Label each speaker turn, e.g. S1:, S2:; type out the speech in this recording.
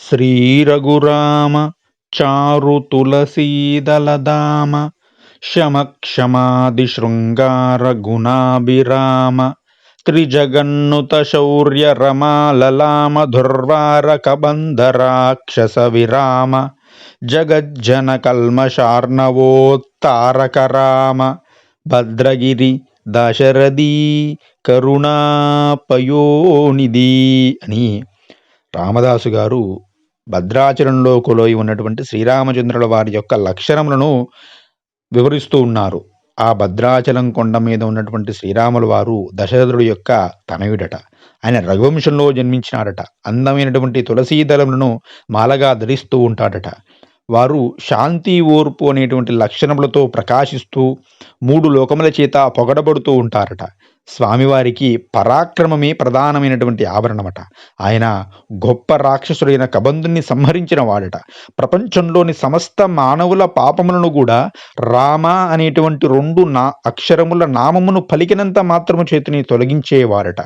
S1: శ్రీరఘురామ చారు శమక్షమాది శృంగార గుణాభిరామ త్రిజగన్నుత శౌర్య రమాలలామ దుర్వార కబంధరాక్షస విరామ జగజ్జన కల్మషార్ణవోత్తారక రామ భద్రగిరి దశరథీ కరుణాపయోనిధి అని రామదాసు గారు భద్రాచలంలో కొలోయి ఉన్నటువంటి శ్రీరామచంద్రుల వారి యొక్క లక్షణములను వివరిస్తూ ఉన్నారు. ఆ భద్రాచలం కొండ మీద ఉన్నటువంటి శ్రీరాముల వారు దశరథుడు యొక్క తనయుడట. ఆయన రఘువంశంలో జన్మించినాడట. అందమైనటువంటి తులసీదళములను మాలగా ధరిస్తూ ఉంటాడట. వారు శాంతి ఓర్పు అనేటువంటి లక్షణములతో ప్రకాశిస్తూ మూడు లోకముల చేత పొగడబడుతూ ఉంటారట. స్వామివారికి పరాక్రమమే ప్రధానమైనటువంటి ఆభరణమట ఆయన గొప్ప రాక్షసుడైన కబంధుని సంహరించిన వాడట. ప్రపంచంలోని సమస్త మానవుల పాపములను కూడా రామ అనేటువంటి రెండు నా అక్షరముల నామమును పలికినంత మాత్రము చేతిని తొలగించేవారట